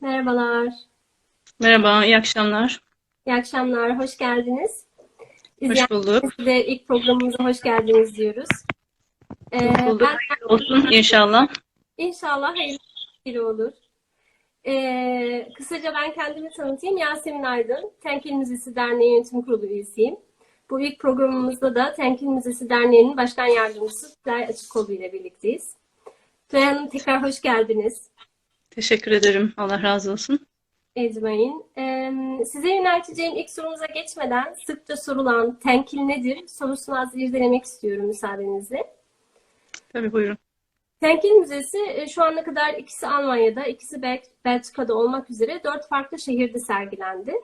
Merhabalar, Merhaba, iyi akşamlar. iyi akşamlar, hoş geldiniz. Hoş bulduk. De ilk programımıza hoş geldiniz diyoruz. Ee, Hoş bulduk. ben olsun inşallah. inşallah hayırlı biri olur. Ee, kısaca ben kendimi tanıtayım. Yasemin Aydın, Tenkil Müzesi Derneği Yönetim Kurulu üyesiyim. Bu ilk programımızda da Tenkil Müzesi Derneği'nin başkan yardımcısı Tülay Açıkoğlu ile birlikteyiz. Tülay Hanım tekrar hoş geldiniz. Teşekkür ederim. Allah razı olsun. Ecmain. Ee, size yönelteceğim ilk sorumuza geçmeden sıkça sorulan tenkil nedir sorusunu az irdelemek istiyorum müsaadenizle. Tabii buyurun. Tenkil Müzesi e, şu ana kadar ikisi Almanya'da, ikisi Bel Belçika'da olmak üzere dört farklı şehirde sergilendi.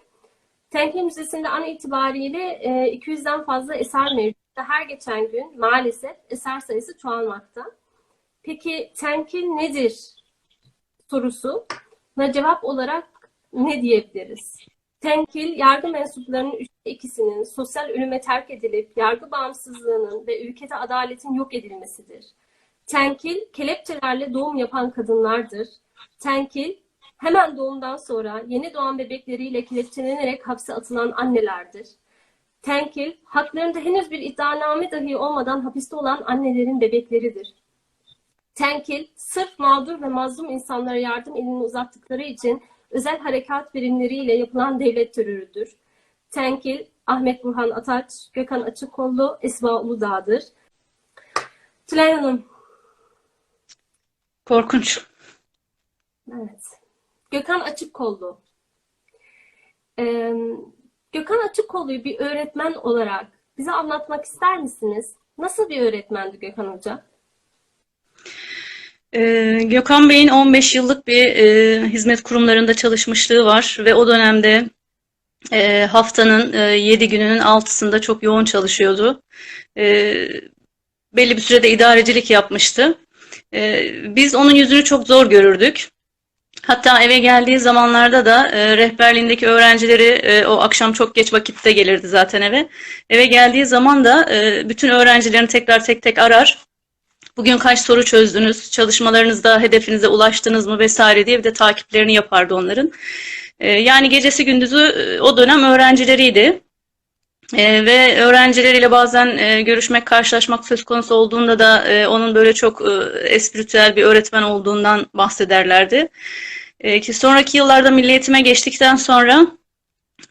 Tenkil Müzesi'nde an itibariyle e, 200'den fazla eser mevcut. Her geçen gün maalesef eser sayısı çoğalmakta. Peki tenkil nedir sorusuna cevap olarak ne diyebiliriz? Tenkil, yargı mensuplarının üçte ikisinin sosyal ölüme terk edilip yargı bağımsızlığının ve ülkede adaletin yok edilmesidir. Tenkil, kelepçelerle doğum yapan kadınlardır. Tenkil, hemen doğumdan sonra yeni doğan bebekleriyle kelepçelenerek hapse atılan annelerdir. Tenkil, haklarında henüz bir iddianame dahi olmadan hapiste olan annelerin bebekleridir. Tenkil, sırf mağdur ve mazlum insanlara yardım elini uzattıkları için özel harekat birimleriyle yapılan devlet terörüdür. Tenkil, Ahmet Burhan Ataç, Gökhan Açıkkollu, Esma Uludağ'dır. Tülay Hanım, Korkunç. evet. Gökhan Açıkkollu. Ee, Gökhan Açıkkollu'yu bir öğretmen olarak bize anlatmak ister misiniz? Nasıl bir öğretmendi Gökhan Hoca? Ee, Gökhan Bey'in 15 yıllık bir e, hizmet kurumlarında çalışmışlığı var ve o dönemde e, haftanın e, 7 gününün 6'sında çok yoğun çalışıyordu. E, belli bir sürede idarecilik yapmıştı. E, biz onun yüzünü çok zor görürdük. Hatta eve geldiği zamanlarda da e, rehberliğindeki öğrencileri e, o akşam çok geç vakitte gelirdi zaten eve. Eve geldiği zaman da e, bütün öğrencilerini tekrar tek tek arar. Bugün kaç soru çözdünüz, çalışmalarınızda hedefinize ulaştınız mı vesaire diye bir de takiplerini yapardı onların. E, yani gecesi gündüzü e, o dönem öğrencileriydi. E, ve öğrencileriyle bazen e, görüşmek, karşılaşmak söz konusu olduğunda da e, onun böyle çok e, espritüel bir öğretmen olduğundan bahsederlerdi. E, ki sonraki yıllarda milli eğitime geçtikten sonra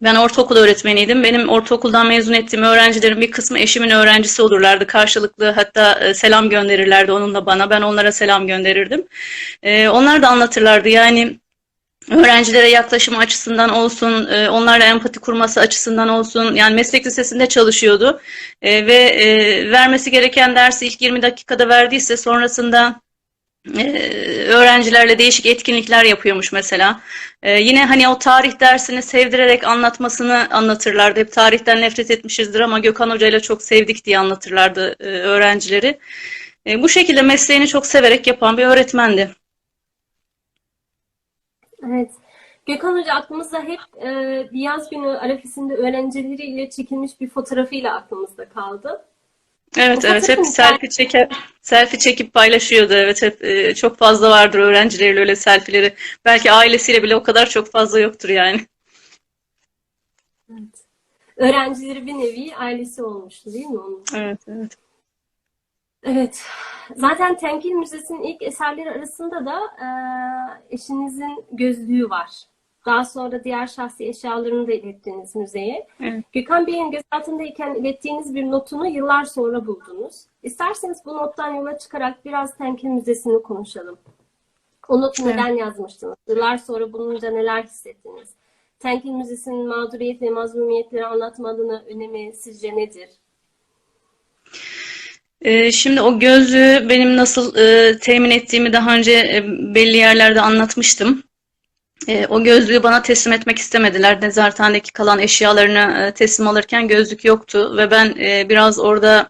ben ortaokul öğretmeniydim. Benim ortaokuldan mezun ettiğim öğrencilerin bir kısmı eşimin öğrencisi olurlardı. Karşılıklı hatta e, selam gönderirlerdi onunla bana. Ben onlara selam gönderirdim. E, onlar da anlatırlardı. Yani öğrencilere yaklaşımı açısından olsun, e, onlarla empati kurması açısından olsun. Yani meslek lisesinde çalışıyordu. Ve vermesi gereken dersi ilk 20 dakikada verdiyse sonrasında öğrencilerle değişik etkinlikler yapıyormuş mesela. Ee, yine hani o tarih dersini sevdirerek anlatmasını anlatırlardı. Hep tarihten nefret etmişizdir ama Gökhan Hoca ile çok sevdik diye anlatırlardı e, öğrencileri. E, bu şekilde mesleğini çok severek yapan bir öğretmendi. Evet. Gökhan Hoca aklımızda hep e, bir yaz günü arifesinde öğrencileriyle çekilmiş bir fotoğrafıyla aklımızda kaldı. Evet evet hep selfie çeker, selfie çekip paylaşıyordu. Evet hep e, çok fazla vardır öğrencileriyle öyle selfie'leri. Belki ailesiyle bile o kadar çok fazla yoktur yani. Evet. Öğrencileri bir nevi ailesi olmuştu değil mi onun? Evet evet. Evet. Zaten Tenkil Müzesi'nin ilk eserleri arasında da e, eşinizin gözlüğü var. Daha sonra diğer şahsi eşyalarını da ilettiniz müzeye. Evet. Gökhan Bey'in gözaltındayken ilettiğiniz bir notunu yıllar sonra buldunuz. İsterseniz bu nottan yola çıkarak biraz Tenkil Müzesi'ni konuşalım. O notu Evet. neden yazmıştınız? Yıllar sonra bulunca neler hissettiniz? Tenkil Müzesi'nin mağduriyet ve mazlumiyetleri anlatma adına önemi sizce nedir? Ee, Şimdi o gözlüğü benim nasıl e, temin ettiğimi daha önce e, belli yerlerde anlatmıştım. E, o gözlüğü bana teslim etmek istemediler. Nezarethanedeki kalan eşyalarını e, teslim alırken gözlük yoktu ve ben e, biraz orada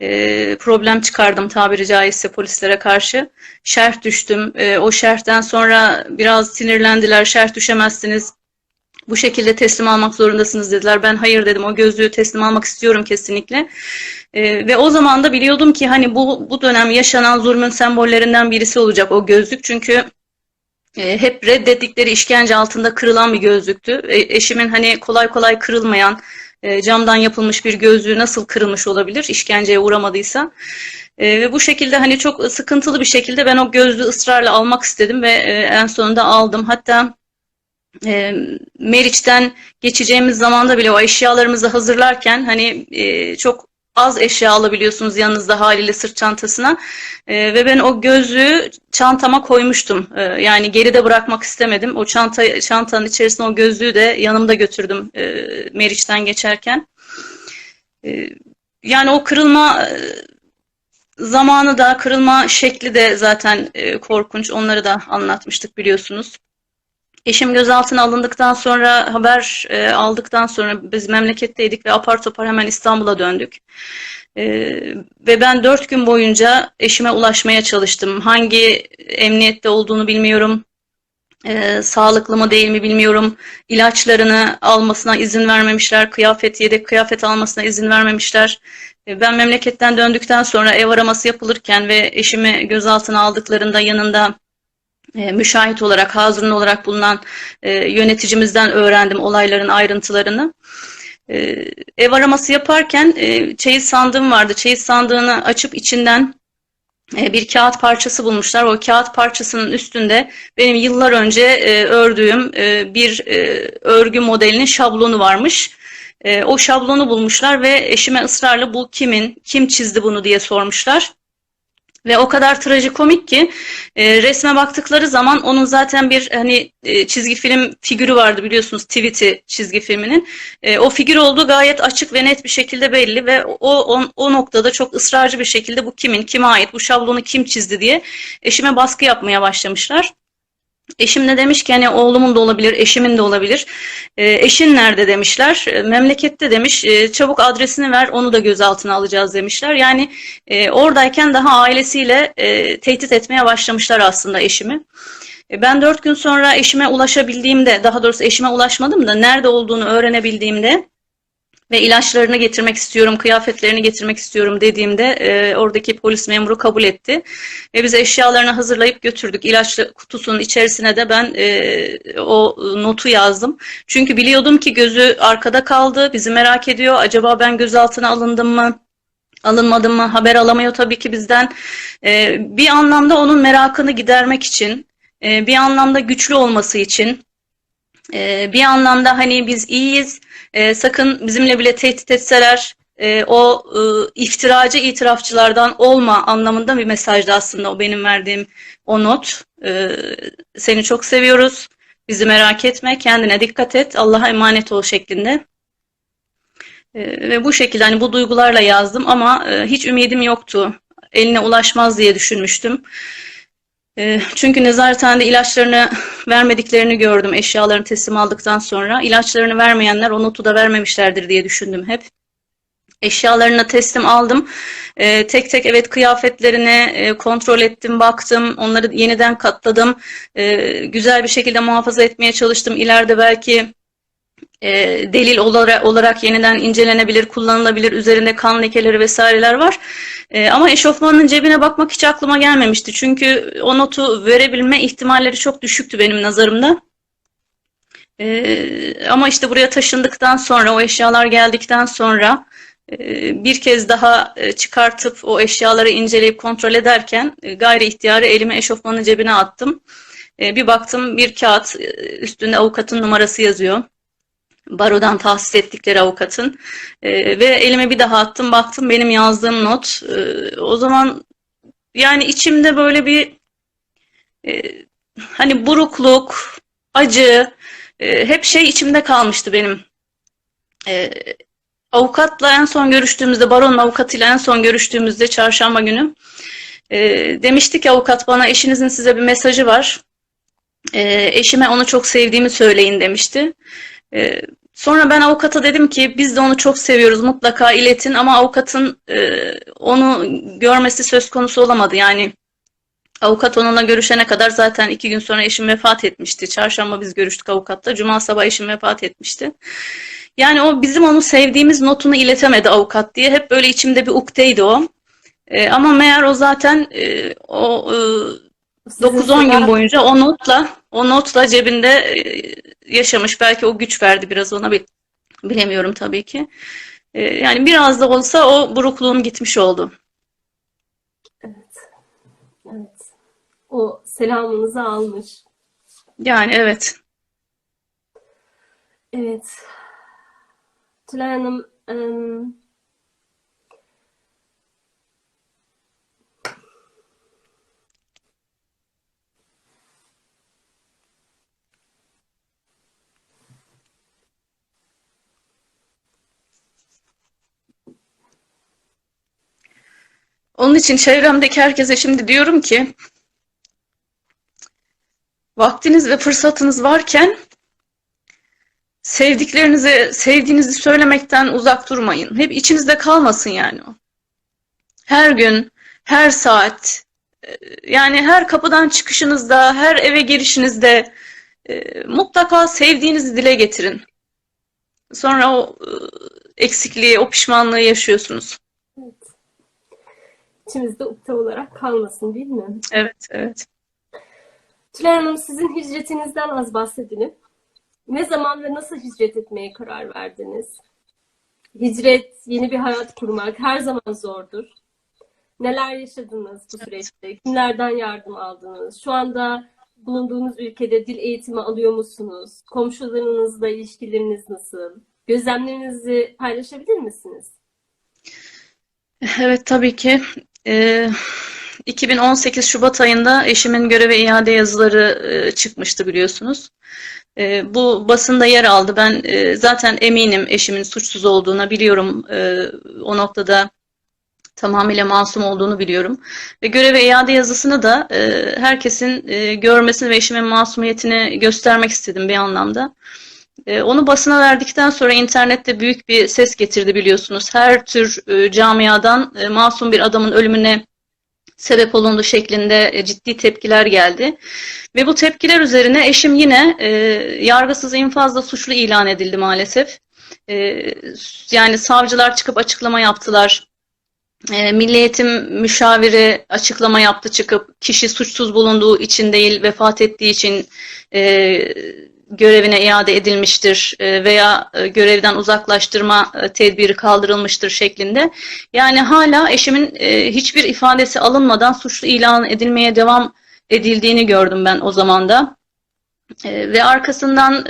e, problem çıkardım tabiri caizse polislere karşı. Şerh düştüm. E, o şerhten sonra biraz sinirlendiler. Şerh düşemezsiniz. Bu şekilde teslim almak zorundasınız dediler. Ben hayır dedim. O gözlüğü teslim almak istiyorum kesinlikle. Ee, ve o zaman da biliyordum ki hani bu bu dönem yaşanan zulmün sembollerinden birisi olacak o gözlük. Çünkü e, hep reddettikleri işkence altında kırılan bir gözlüktü. E, eşimin hani kolay kolay kırılmayan e, camdan yapılmış bir gözlüğü nasıl kırılmış olabilir işkenceye uğramadıysa. E, ve bu şekilde hani çok sıkıntılı bir şekilde ben o gözlüğü ısrarla almak istedim ve e, en sonunda aldım. Hatta e, Meriç'ten geçeceğimiz zamanda bile o eşyalarımızı hazırlarken hani e, çok az eşya alabiliyorsunuz yanınızda haliyle sırt çantasına. E, ve ben o gözlüğü çantama koymuştum. E, yani geride bırakmak istemedim. O çanta çantanın içerisine o gözlüğü de yanımda götürdüm e, Meriç'ten geçerken. E, yani o kırılma e, zamanı da kırılma şekli de zaten e, korkunç. Onları da anlatmıştık biliyorsunuz. Eşim gözaltına alındıktan sonra haber e, aldıktan sonra biz memleketteydik ve apar topar hemen İstanbul'a döndük. E, ve ben dört gün boyunca eşime ulaşmaya çalıştım. Hangi emniyette olduğunu bilmiyorum. E, sağlıklı mı değil mi bilmiyorum. İlaçlarını almasına izin vermemişler. Kıyafet, yedek kıyafet almasına izin vermemişler. E, ben memleketten döndükten sonra ev araması yapılırken ve eşimi gözaltına aldıklarında yanında e, müşahit olarak, hazırın olarak bulunan e, yöneticimizden öğrendim olayların ayrıntılarını. E, ev araması yaparken e, çeyiz sandığım vardı. Çeyiz sandığını açıp içinden e, bir kağıt parçası bulmuşlar. O kağıt parçasının üstünde benim yıllar önce ördüğüm bir örgü modelinin şablonu varmış. O şablonu bulmuşlar ve eşime ısrarla bu kimin, kim çizdi bunu diye sormuşlar. Ve o kadar trajikomik ki e, resme baktıkları zaman onun zaten bir hani e, çizgi film figürü vardı biliyorsunuz Tweety çizgi filminin. E, o figür olduğu gayet açık ve net bir şekilde belli ve o, o, o noktada çok ısrarcı bir şekilde bu kimin, kime ait, bu şablonu kim çizdi diye eşime baskı yapmaya başlamışlar. Eşim de demiş ki hani oğlumun da olabilir, eşimin de olabilir. E, eşin nerede demişler. E, memlekette demiş. E, çabuk adresini ver, onu da gözaltına alacağız demişler. Yani e, oradayken daha ailesiyle e, tehdit etmeye başlamışlar aslında eşimi. E, ben dört gün sonra eşime ulaşabildiğimde, daha doğrusu eşime ulaşmadım da nerede olduğunu öğrenebildiğimde ve ilaçlarını getirmek istiyorum, kıyafetlerini getirmek istiyorum dediğimde e, oradaki polis memuru kabul etti. Ve biz eşyalarını hazırlayıp götürdük. İlaçlı kutusunun içerisine de ben e, o notu yazdım. Çünkü biliyordum ki gözü arkada kaldı, bizi merak ediyor. Acaba ben gözaltına alındım mı? Alınmadım mı? Haber alamıyor tabii ki bizden. E, bir anlamda onun merakını gidermek için, e, bir anlamda güçlü olması için, e, bir anlamda hani biz iyiyiz, e, sakın bizimle bile tehdit etseler e, o e, iftiracı itirafçılardan olma anlamında bir mesajdı aslında o benim verdiğim o not. E, seni çok seviyoruz. Bizi merak etme, kendine dikkat et, Allah'a emanet ol şeklinde. E, ve bu şekilde hani bu duygularla yazdım ama e, hiç ümidim yoktu. Eline ulaşmaz diye düşünmüştüm. E, çünkü nezarethanede ilaçlarını vermediklerini gördüm eşyalarını teslim aldıktan sonra. İlaçlarını vermeyenler o notu da vermemişlerdir diye düşündüm hep. Eşyalarını teslim aldım. E, tek tek evet kıyafetlerini e, kontrol ettim, baktım. Onları yeniden katladım. E, güzel bir şekilde muhafaza etmeye çalıştım. İleride belki e, delil olarak, olarak yeniden incelenebilir, kullanılabilir. Üzerinde kan lekeleri vesaireler var. E, ama eşofmanın cebine bakmak hiç aklıma gelmemişti. Çünkü o notu verebilme ihtimalleri çok düşüktü benim nazarımda. E, ama işte buraya taşındıktan sonra, o eşyalar geldikten sonra e, bir kez daha e, çıkartıp o eşyaları inceleyip kontrol ederken e, gayri ihtiyarı elimi eşofmanın cebine attım. Bir baktım bir kağıt üstünde avukatın numarası yazıyor barodan tahsis ettikleri avukatın. E, ve elime bir daha attım baktım benim yazdığım not. E, o zaman yani içimde böyle bir e, hani burukluk acı e, hep şey içimde kalmıştı benim. E, avukatla en son görüştüğümüzde baronun avukatıyla en son görüştüğümüzde çarşamba günü e, demişti ki avukat bana eşinizin size bir mesajı var. E, eşime onu çok sevdiğimi söyleyin demişti. E, sonra ben avukata dedim ki biz de onu çok seviyoruz mutlaka iletin ama avukatın e, onu görmesi söz konusu olamadı. Yani avukat onunla görüşene kadar zaten iki gün sonra eşim vefat etmişti. Çarşamba biz görüştük avukatla. Cuma sabah eşim vefat etmişti. Yani o bizim onu sevdiğimiz notunu iletemedi avukat diye. Hep böyle içimde bir ukteydi o. E, ama meğer o zaten e, o e, 9-10 gün boyunca o notla o notla cebinde e, yaşamış. Belki o güç verdi biraz ona bil- bilemiyorum tabii ki. E, Yani biraz da olsa o burukluğum gitmiş oldu. Evet. O selamınızı almış. Yani evet. Evet. Tülay Hanım, em, Onun için çevremdeki herkese şimdi diyorum ki vaktiniz ve fırsatınız varken sevdiklerinize sevdiğinizi söylemekten uzak durmayın. Hep içinizde kalmasın yani o. Her gün, her saat, e, yani her kapıdan çıkışınızda, her eve girişinizde e, mutlaka sevdiğinizi dile getirin. Sonra o e, eksikliği, o pişmanlığı yaşıyorsunuz. İçimizde ukde olarak kalmasın değil mi? Evet, evet. Tülay Hanım, sizin hicretinizden az bahsedelim. Ne zaman ve nasıl hicret etmeye karar verdiniz? Hicret, yeni bir hayat kurmak her zaman zordur. Neler yaşadınız bu süreçte? Kimlerden yardım aldınız? Şu anda bulunduğunuz ülkede dil eğitimi alıyor musunuz? Komşularınızla ilişkileriniz nasıl? Gözlemlerinizi paylaşabilir misiniz? Evet tabii ki. Ee, 2018 Şubat ayında eşimin göreve iade yazıları e, çıkmıştı biliyorsunuz. E, bu basında yer aldı. Ben e, zaten eminim eşimin suçsuz olduğuna biliyorum. E, o noktada tamamıyla masum olduğunu biliyorum. Ve göreve iade yazısını da e, herkesin görmesini ve eşimin masumiyetini göstermek istedim bir anlamda. E, Onu basına verdikten sonra internette büyük bir ses getirdi biliyorsunuz. Her tür e, camiadan e, masum bir adamın ölümüne sebep olundu şeklinde e, ciddi tepkiler geldi. Ve bu tepkiler üzerine eşim yine e, yargısız infazla suçlu ilan edildi maalesef. E, yani savcılar çıkıp açıklama yaptılar. E, Milli Eğitim müşaviri açıklama yaptı çıkıp kişi suçsuz bulunduğu için değil vefat ettiği için görevine iade edilmiştir e, veya e, görevden uzaklaştırma e, tedbiri kaldırılmıştır şeklinde. Yani hala eşimin hiçbir ifadesi alınmadan suçlu ilan edilmeye devam edildiğini gördüm ben o zaman da. E, ve arkasından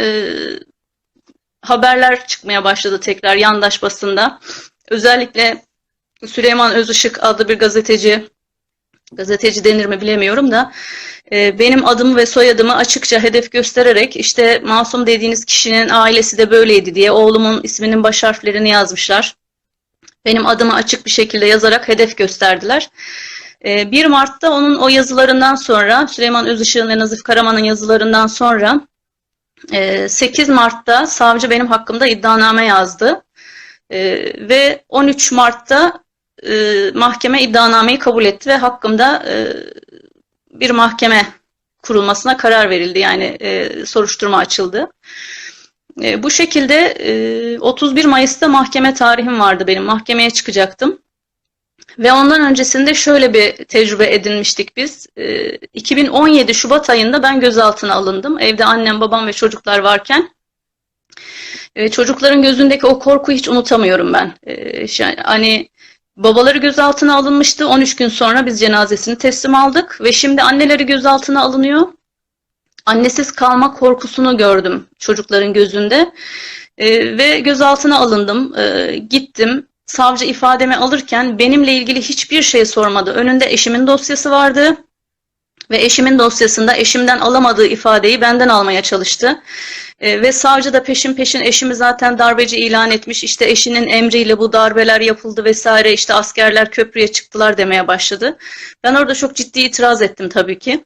haberler çıkmaya başladı tekrar yandaş basında. Özellikle Süleyman Özışık adlı bir gazeteci, gazeteci denir mi bilemiyorum da e, benim adımı ve soyadımı açıkça hedef göstererek işte masum dediğiniz kişinin ailesi de böyleydi diye oğlumun isminin baş harflerini yazmışlar. Benim adımı açık bir şekilde yazarak hedef gösterdiler. E, 1 Mart'ta onun o yazılarından sonra Süleyman Özışık'ın ve Nazif Karaman'ın yazılarından sonra e, 8 Mart'ta savcı benim hakkımda iddianame yazdı. E, ve 13 Mart'ta e, mahkeme iddianameyi kabul etti ve hakkımda e, bir mahkeme kurulmasına karar verildi. Yani e, soruşturma açıldı. E, bu şekilde e, 31 Mayıs'ta mahkeme tarihim vardı benim. Mahkemeye çıkacaktım. Ve ondan öncesinde şöyle bir tecrübe edinmiştik biz. E, 2017 Şubat ayında ben gözaltına alındım. Evde annem, babam ve çocuklar varken. E, çocukların gözündeki o korkuyu hiç unutamıyorum ben. E, şey, hani babaları gözaltına alınmıştı. 13 gün sonra biz cenazesini teslim aldık ve şimdi anneleri gözaltına alınıyor. Annesiz kalma korkusunu gördüm çocukların gözünde. E, ve gözaltına alındım. E, gittim. Savcı ifademi alırken benimle ilgili hiçbir şey sormadı. Önünde eşimin dosyası vardı. Ve eşimin dosyasında eşimden alamadığı ifadeyi benden almaya çalıştı. E, ve savcı da peşin peşin eşimi zaten darbeci ilan etmiş. İşte eşinin emriyle bu darbeler yapıldı vesaire. İşte askerler köprüye çıktılar demeye başladı. Ben orada çok ciddi itiraz ettim tabii ki.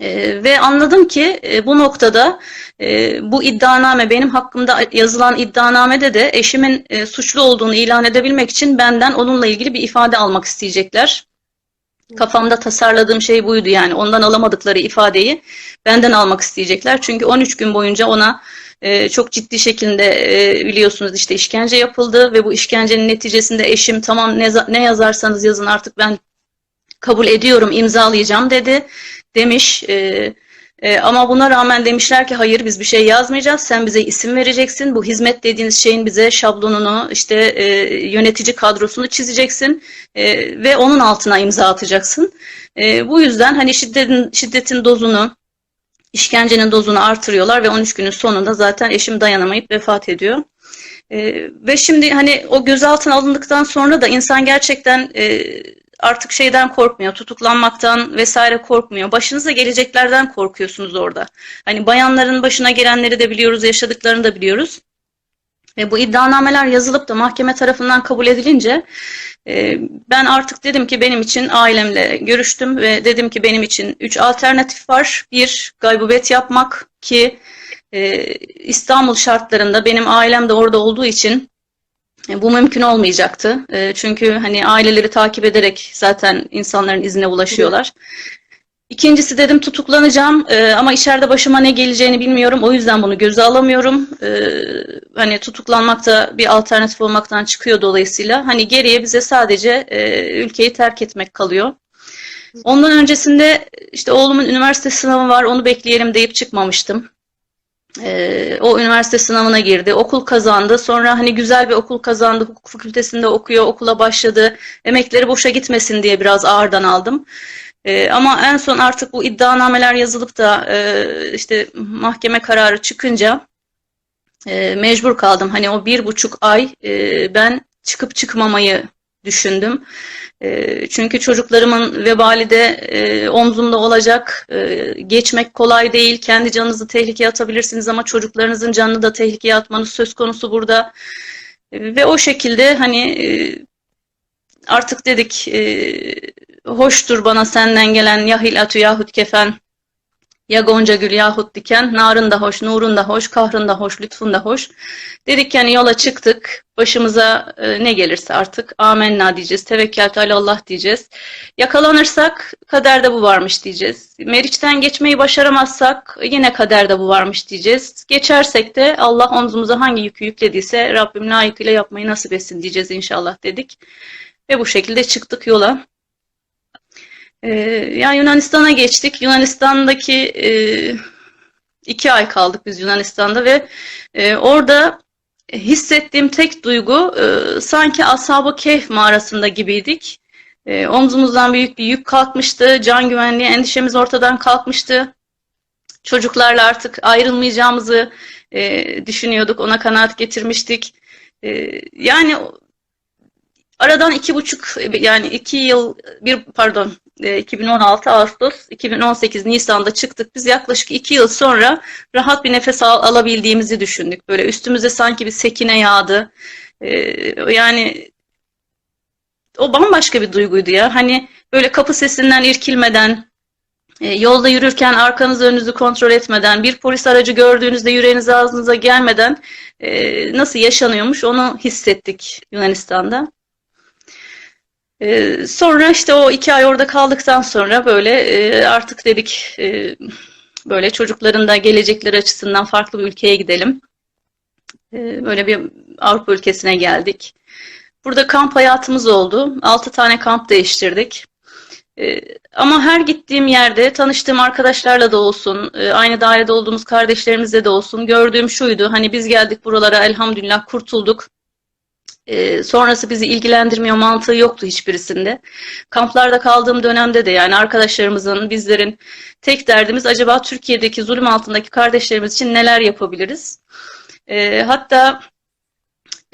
E, ve anladım ki e, bu noktada e, bu iddianame benim hakkımda yazılan iddianamede de eşimin e, suçlu olduğunu ilan edebilmek için benden onunla ilgili bir ifade almak isteyecekler. Kafamda tasarladığım şey buydu yani ondan alamadıkları ifadeyi benden almak isteyecekler. Çünkü 13 gün boyunca ona e, çok ciddi şekilde e, biliyorsunuz işte işkence yapıldı ve bu işkencenin neticesinde eşim tamam ne, ne yazarsanız yazın artık ben kabul ediyorum, imzalayacağım dedi. Demiş. E, e, ama buna rağmen demişler ki hayır biz bir şey yazmayacağız. Sen bize isim vereceksin. Bu hizmet dediğiniz şeyin bize şablonunu, işte e, yönetici kadrosunu çizeceksin e, ve onun altına imza atacaksın. E, bu yüzden hani şiddetin şiddetin dozunu, işkencenin dozunu artırıyorlar ve 13 günün sonunda zaten eşim dayanamayıp vefat ediyor. E, ve şimdi hani o gözaltına alındıktan sonra da insan gerçekten e, artık şeyden korkmuyor, tutuklanmaktan vesaire korkmuyor. Başınıza geleceklerden korkuyorsunuz orada. Hani bayanların başına gelenleri de biliyoruz, yaşadıklarını da biliyoruz. Ve bu iddianameler yazılıp da mahkeme tarafından kabul edilince e, ben artık dedim ki benim için ailemle görüştüm ve dedim ki benim için üç alternatif var. Bir, gaybubet yapmak ki e, İstanbul şartlarında benim ailem de orada olduğu için bu mümkün olmayacaktı. E, çünkü hani aileleri takip ederek zaten insanların izine ulaşıyorlar. İkincisi dedim tutuklanacağım e, ama içeride başıma ne geleceğini bilmiyorum. O yüzden bunu göze alamıyorum. E, hani tutuklanmak da bir alternatif olmaktan çıkıyor dolayısıyla. Hani geriye bize sadece e, ülkeyi terk etmek kalıyor. Ondan öncesinde işte oğlumun üniversite sınavı var onu bekleyelim deyip çıkmamıştım. Ee, o üniversite sınavına girdi. Okul kazandı. Sonra hani güzel bir okul kazandı. Hukuk fakültesinde okuyor. Okula başladı. Emekleri boşa gitmesin diye biraz ağırdan aldım. Ee, ama en son artık bu iddianameler yazılıp da e, işte mahkeme kararı çıkınca e, mecbur kaldım. Hani o bir buçuk ay e, ben çıkıp çıkmamayı düşündüm. E, çünkü çocuklarımın vebali de e, omzumda olacak. E, geçmek kolay değil. Kendi canınızı tehlikeye atabilirsiniz ama çocuklarınızın canını da tehlikeye atmanız söz konusu burada. E, ve o şekilde hani e, artık dedik e, hoştur bana senden gelen ya hilatü yahut kefen ya gonca gül yahut diken, narın da hoş, nurun da hoş, kahrın da hoş, lütfun da hoş. Dedik yani yola çıktık. Başımıza e, ne gelirse artık amenna diyeceğiz. Tevekkeltü Allah diyeceğiz. Yakalanırsak kaderde bu varmış diyeceğiz. Meriç'ten geçmeyi başaramazsak yine kaderde bu varmış diyeceğiz. Geçersek de Allah omzumuza hangi yükü yüklediyse Rabbim layıkıyla yapmayı nasip etsin diyeceğiz inşallah dedik. Ve bu şekilde çıktık yola. Ee, yani Yunanistan'a geçtik. Yunanistan'daki e, iki ay kaldık biz Yunanistan'da ve e, orada hissettiğim tek duygu e, sanki Ashab-ı Kehf mağarasında gibiydik. E, omzumuzdan büyük bir yük kalkmıştı. Can güvenliği endişemiz ortadan kalkmıştı. Çocuklarla artık ayrılmayacağımızı e, düşünüyorduk. Ona kanaat getirmiştik. E, yani aradan iki buçuk yani iki yıl bir pardon 2016 Ağustos 2018 Nisan'da çıktık. Biz yaklaşık iki yıl sonra rahat bir nefes al alabildiğimizi düşündük. Böyle üstümüze sanki bir sekine yağdı. Ee, yani o bambaşka bir duyguydu ya. Hani böyle kapı sesinden irkilmeden, e, yolda yürürken arkanızı önünüzü kontrol etmeden, bir polis aracı gördüğünüzde yüreğiniz ağzınıza gelmeden e, nasıl yaşanıyormuş onu hissettik Yunanistan'da. Ee, sonra işte o iki ay orada kaldıktan sonra böyle e, artık dedik e, böyle çocukların da gelecekleri açısından farklı bir ülkeye gidelim. E, böyle bir Avrupa ülkesine geldik. Burada kamp hayatımız oldu. Altı tane kamp değiştirdik. E, ama her gittiğim yerde tanıştığım arkadaşlarla da olsun, e, aynı dairede olduğumuz kardeşlerimizle de olsun gördüğüm şuydu. Hani biz geldik buralara elhamdülillah kurtulduk. E, sonrası bizi ilgilendirmiyor mantığı yoktu hiçbirisinde. Kamplarda kaldığım dönemde de yani arkadaşlarımızın, bizlerin tek derdimiz acaba Türkiye'deki zulüm altındaki kardeşlerimiz için neler yapabiliriz? E, hatta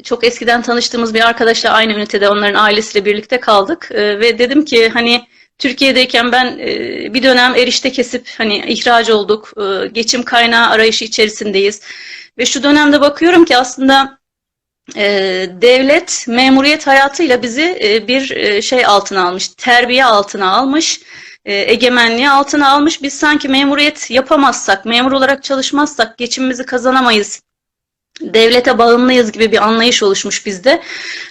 çok eskiden tanıştığımız bir arkadaşla aynı ünitede onların ailesiyle birlikte kaldık e, ve dedim ki hani Türkiye'deyken ben e, bir dönem erişte kesip hani ihraç olduk, e, geçim kaynağı arayışı içerisindeyiz ve şu dönemde bakıyorum ki aslında e, devlet memuriyet hayatıyla bizi e, bir e, şey altına almış, terbiye altına almış, e, egemenliği altına almış. Biz sanki memuriyet yapamazsak, memur olarak çalışmazsak geçimimizi kazanamayız. Devlete bağımlıyız gibi bir anlayış oluşmuş bizde.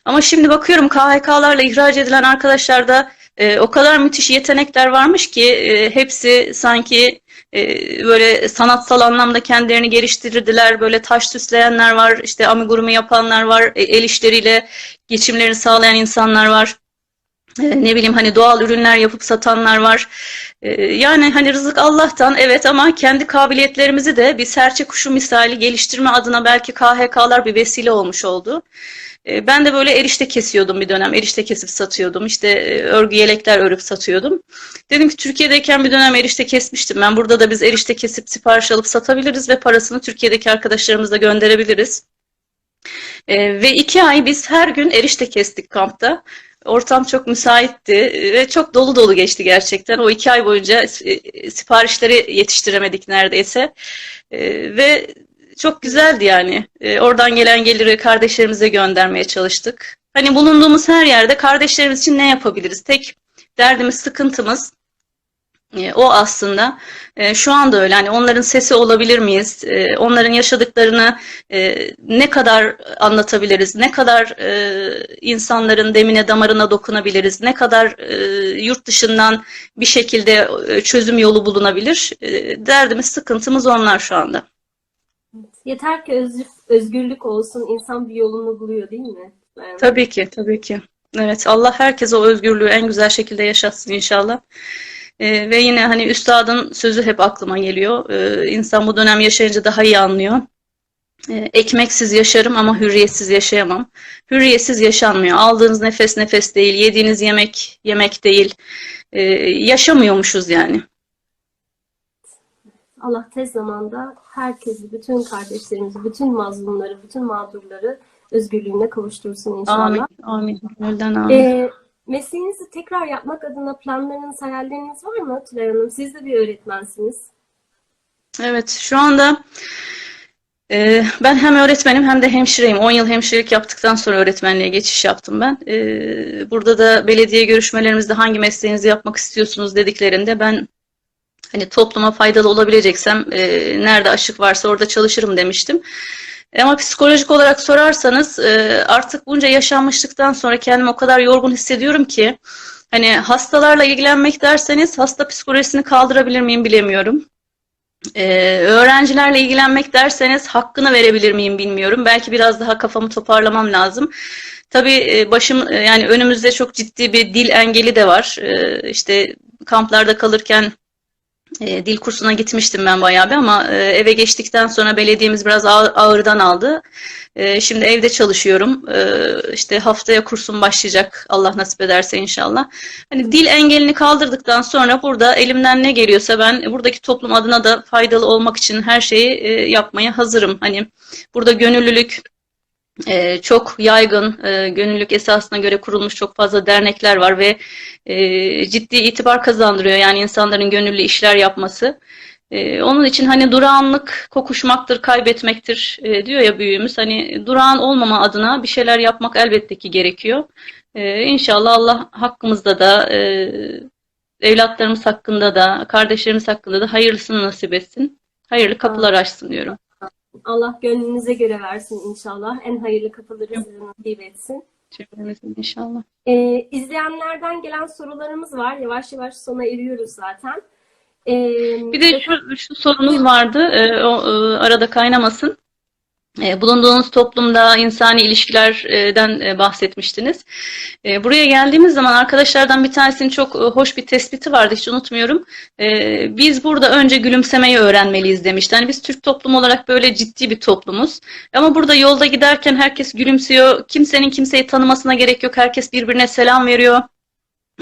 Ama şimdi bakıyorum KHK'larla ihraç edilen arkadaşlarda e, o kadar müthiş yetenekler varmış ki e, hepsi sanki e, böyle sanatsal anlamda kendilerini geliştirdiler. Böyle taş süsleyenler var, işte amigurumi yapanlar var, e, el işleriyle geçimlerini sağlayan insanlar var. E, ne bileyim hani doğal ürünler yapıp satanlar var. E, yani hani rızık Allah'tan evet ama kendi kabiliyetlerimizi de bir serçe kuşu misali geliştirme adına belki KHK'lar bir vesile olmuş oldu. E, ben de böyle erişte kesiyordum bir dönem. Erişte kesip satıyordum. İşte e, örgü yelekler örüp satıyordum. Dedim ki Türkiye'deyken bir dönem erişte kesmiştim. Ben burada da biz erişte kesip sipariş alıp satabiliriz ve parasını Türkiye'deki arkadaşlarımıza gönderebiliriz. E, ve iki ay biz her gün erişte kestik kampta. Ortam çok müsaitti ve çok dolu dolu geçti gerçekten. O iki ay boyunca e, siparişleri yetiştiremedik neredeyse. E, ve çok güzeldi yani. E, oradan gelen geliri kardeşlerimize göndermeye çalıştık. Hani bulunduğumuz her yerde kardeşlerimiz için ne yapabiliriz? Tek derdimiz, sıkıntımız e, o aslında. E, şu anda öyle. Hani onların sesi olabilir miyiz? E, onların yaşadıklarını e, ne kadar anlatabiliriz? Ne kadar e, insanların demine, damarına dokunabiliriz? Ne kadar e, yurt dışından bir şekilde e, çözüm yolu bulunabilir? E, derdimiz, sıkıntımız onlar şu anda. Yeter ki öz- özgürlük olsun, insan bir yolunu buluyor değil mi? Yani Tabii ki, tabii ki. Evet, Allah herkese o özgürlüğü en güzel şekilde yaşatsın inşallah. Ee, ve yine hani üstadın sözü hep aklıma geliyor. Ee, insan bu dönem yaşayınca daha iyi anlıyor. Ee, ekmeksiz yaşarım ama hürriyetsiz yaşayamam. Hürriyetsiz yaşanmıyor. Aldığınız nefes nefes değil, yediğiniz yemek yemek değil. Ee, yaşamıyormuşuz yani. Allah tez zamanda herkesi, bütün kardeşlerimizi, bütün mazlumları, bütün mağdurları özgürlüğüne kavuştursun inşallah. Amin, amin. Gönülden amin. Ee, mesleğinizi tekrar yapmak adına planlarınız, hayalleriniz var mı Tülay Hanım? Siz de bir öğretmensiniz. Evet, şu anda e, ben hem öğretmenim hem de hemşireyim. 10 yıl hemşirelik yaptıktan sonra öğretmenliğe geçiş yaptım ben. E, burada da belediye görüşmelerimizde hangi mesleğinizi yapmak istiyorsunuz dediklerinde ben hani topluma faydalı olabileceksem e, nerede aşık varsa orada çalışırım demiştim. Ama psikolojik olarak sorarsanız e, artık bunca yaşanmışlıktan sonra kendimi o kadar yorgun hissediyorum ki hani hastalarla ilgilenmek derseniz hasta psikolojisini kaldırabilir miyim bilemiyorum. Ee, öğrencilerle ilgilenmek derseniz hakkını verebilir miyim bilmiyorum. Belki biraz daha kafamı toparlamam lazım. Tabii e, başım e, yani önümüzde çok ciddi bir dil engeli de var. Ee, işte kamplarda kalırken e, dil kursuna gitmiştim ben bayağı bir ama e, eve geçtikten sonra belediyemiz biraz ağ- ağırdan aldı. E, şimdi evde çalışıyorum. E, işte haftaya kursum başlayacak Allah nasip ederse inşallah. Hani dil engelini kaldırdıktan sonra burada elimden ne geliyorsa ben buradaki toplum adına da faydalı olmak için her şeyi yapmaya hazırım. Hani burada gönüllülük e, çok yaygın, e, gönüllülük esasına göre kurulmuş çok fazla dernekler var ve e, ciddi itibar kazandırıyor yani insanların gönüllü işler yapması. E, onun için hani durağanlık kokuşmaktır, kaybetmektir e, diyor ya büyüğümüz. Hani durağan olmama adına bir şeyler yapmak elbette ki gerekiyor. E, İnşallah Allah hakkımızda da, e, evlatlarımız hakkında da, kardeşlerimiz hakkında da hayırlısını nasip etsin. Hayırlı kapılar açsın diyorum. Allah gönlünüze göre versin inşallah. En hayırlı kapıları size nasip etsin. Cümlemizin inşallah. Ee, izleyenlerden gelen sorularımız var. Yavaş yavaş sona eriyoruz zaten. Ee, Bir de şu, şu sorunuz vardı, e, o e, arada kaynamasın. E, Bulunduğunuz toplumda insani ilişkilerden e, bahsetmiştiniz. E, Buraya geldiğimiz zaman arkadaşlardan bir tanesinin çok hoş bir tespiti vardı, hiç unutmuyorum. Biz burada önce gülümsemeyi öğrenmeliyiz demişti. Hani biz Türk toplumu olarak böyle ciddi bir toplumuz. Ama burada yolda giderken herkes gülümsüyor. Kimsenin kimseyi tanımasına gerek yok. Herkes birbirine selam veriyor.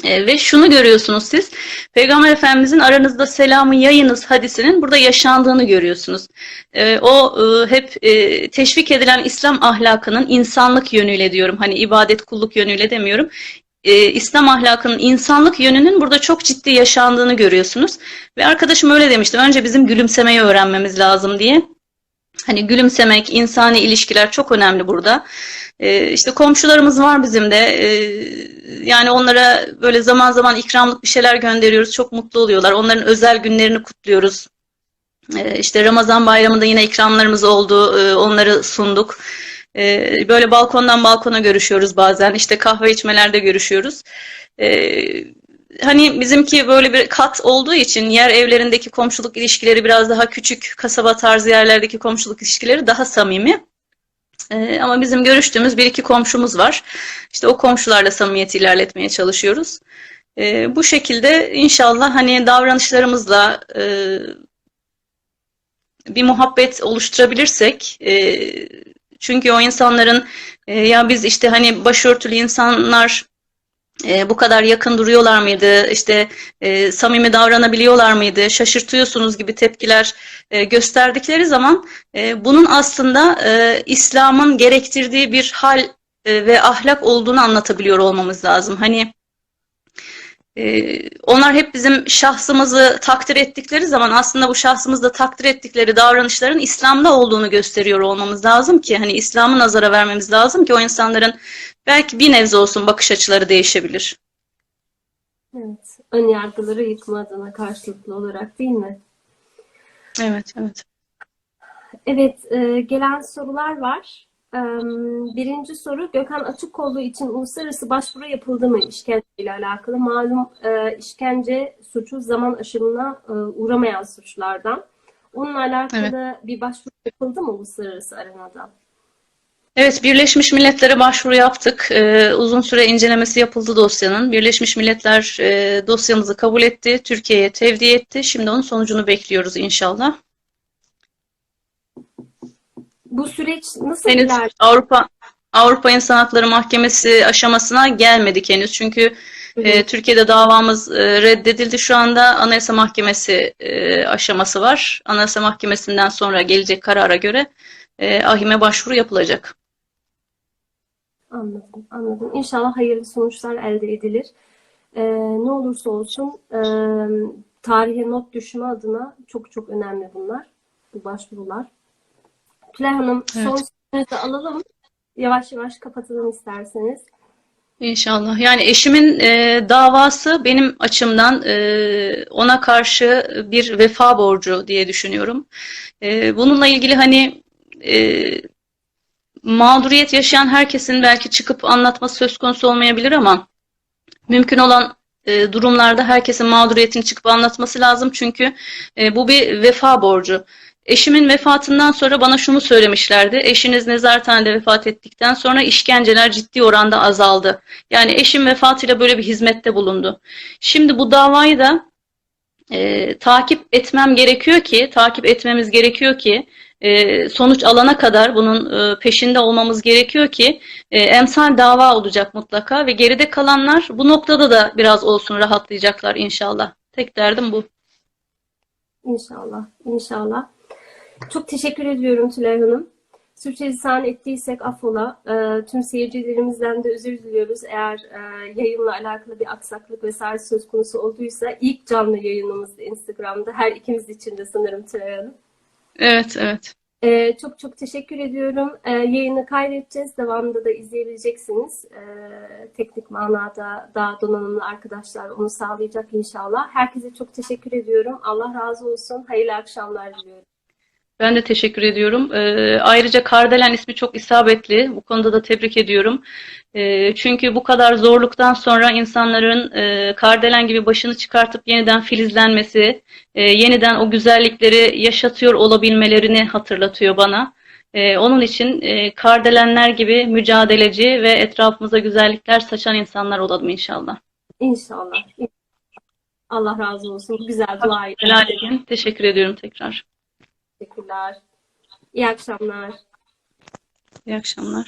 E, ve şunu görüyorsunuz siz, Peygamber Efendimizin aranızda selamı yayınız hadisinin burada yaşandığını görüyorsunuz. E, o e, hep e, teşvik edilen İslam ahlakının insanlık yönüyle diyorum, hani ibadet kulluk yönüyle demiyorum. E, İslam ahlakının insanlık yönünün burada çok ciddi yaşandığını görüyorsunuz. Ve arkadaşım öyle demişti, önce bizim gülümsemeyi öğrenmemiz lazım diye. Hani gülümsemek, insani ilişkiler çok önemli burada. Ee, işte komşularımız var bizim de. Ee, yani onlara böyle zaman zaman ikramlık bir şeyler gönderiyoruz. Çok mutlu oluyorlar. Onların özel günlerini kutluyoruz. Ee, işte Ramazan bayramında yine ikramlarımız oldu. Ee, onları sunduk. Ee, böyle balkondan balkona görüşüyoruz bazen. İşte kahve içmelerde görüşüyoruz. Ee, hani bizimki böyle bir kat olduğu için yer evlerindeki komşuluk ilişkileri biraz daha küçük, kasaba tarzı yerlerdeki komşuluk ilişkileri daha samimi. Ee, ama bizim görüştüğümüz bir iki komşumuz var. İşte o komşularla samimiyeti ilerletmeye çalışıyoruz. Ee, bu şekilde inşallah hani davranışlarımızla e, bir muhabbet oluşturabilirsek, e, çünkü o insanların e, ya biz işte hani başörtülü insanlar e, bu kadar yakın duruyorlar mıydı? İşte e, samimi davranabiliyorlar mıydı? Şaşırtıyorsunuz gibi tepkiler e, gösterdikleri zaman e, bunun aslında e, İslam'ın gerektirdiği bir hal e, ve ahlak olduğunu anlatabiliyor olmamız lazım. Hani e, onlar hep bizim şahsımızı takdir ettikleri zaman aslında bu şahsımızda takdir ettikleri davranışların İslam'da olduğunu gösteriyor olmamız lazım ki hani İslam'ı nazara vermemiz lazım ki o insanların belki bir nebze olsun bakış açıları değişebilir. Evet. Ön yargıları yıkma adına karşılıklı olarak değil mi? Evet, evet. Evet, e, gelen sorular var. E, birinci soru Gökhan Açıkkollu için uluslararası başvuru yapıldı mı işkence ile alakalı? Malum e, işkence suçu zaman aşımına e, uğramayan suçlardan. Onunla alakalı bir başvuru yapıldı mı uluslararası arenada? Evet, Birleşmiş Milletler'e başvuru yaptık. Ee, uzun süre incelemesi yapıldı dosyanın. Birleşmiş Milletler e, dosyamızı kabul etti, Türkiye'ye tevdi etti. Şimdi onun sonucunu bekliyoruz inşallah. Bu süreç nasıl Henüz ilerliyor? Avrupa Avrupa İnsan Hakları Mahkemesi aşamasına gelmedik henüz. Çünkü e, Türkiye'de davamız e, reddedildi. Şu anda Anayasa Mahkemesi e, aşaması var. Anayasa Mahkemesi'nden sonra gelecek karara göre e, ahime başvuru yapılacak. Anladım, anladım. İnşallah hayırlı sonuçlar elde edilir. Ee, ne olursa olsun e, tarihe not düşme adına çok çok önemli bunlar, bu başvurular. Tülay Hanım, son Evet. sözü de alalım. Yavaş yavaş kapatalım isterseniz. İnşallah. Yani eşimin e, davası benim açımdan e, ona karşı bir vefa borcu diye düşünüyorum. E, bununla ilgili hani e, mağduriyet yaşayan herkesin belki çıkıp anlatması söz konusu olmayabilir ama mümkün olan e, durumlarda herkesin mağduriyetini çıkıp anlatması lazım. Çünkü e, bu bir vefa borcu. Eşimin vefatından sonra bana şunu söylemişlerdi. Eşiniz nezarethanede vefat ettikten sonra işkenceler ciddi oranda azaldı. Yani eşim vefatıyla böyle bir hizmette bulundu. Şimdi bu davayı da e, takip etmem gerekiyor ki, takip etmemiz gerekiyor ki e, sonuç alana kadar bunun e, peşinde olmamız gerekiyor ki e, emsal dava olacak mutlaka ve geride kalanlar bu noktada da biraz olsun rahatlayacaklar inşallah. Tek derdim bu. İnşallah, inşallah. Çok teşekkür ediyorum Tülay Hanım. Sürçülisan ettiysek affola. Ee, tüm seyircilerimizden de özür diliyoruz. Eğer e, yayınla alakalı bir aksaklık vesaire söz konusu olduysa ilk canlı yayınımızdı Instagram'da. Her ikimiz için de sanırım Tülay Hanım. Evet, evet. Ee, çok çok teşekkür ediyorum. Ee, yayını kaydedeceğiz. Devamında da izleyebileceksiniz. Ee, teknik manada daha donanımlı arkadaşlar onu sağlayacak inşallah. Herkese çok teşekkür ediyorum. Allah razı olsun. Hayırlı akşamlar diliyorum. Ben de teşekkür ediyorum. Ee, ayrıca Kardelen ismi çok isabetli. Bu konuda da tebrik ediyorum. Ee, çünkü bu kadar zorluktan sonra insanların e, Kardelen gibi başını çıkartıp yeniden filizlenmesi, e, yeniden o güzellikleri yaşatıyor olabilmelerini hatırlatıyor bana. E, onun için e, Kardelenler gibi mücadeleci ve etrafımıza güzellikler saçan insanlar olalım inşallah. İnşallah. Allah razı olsun. Güzel. Helal edin. Teşekkür ediyorum tekrar. Teşekkürler. İyi akşamlar. İyi akşamlar.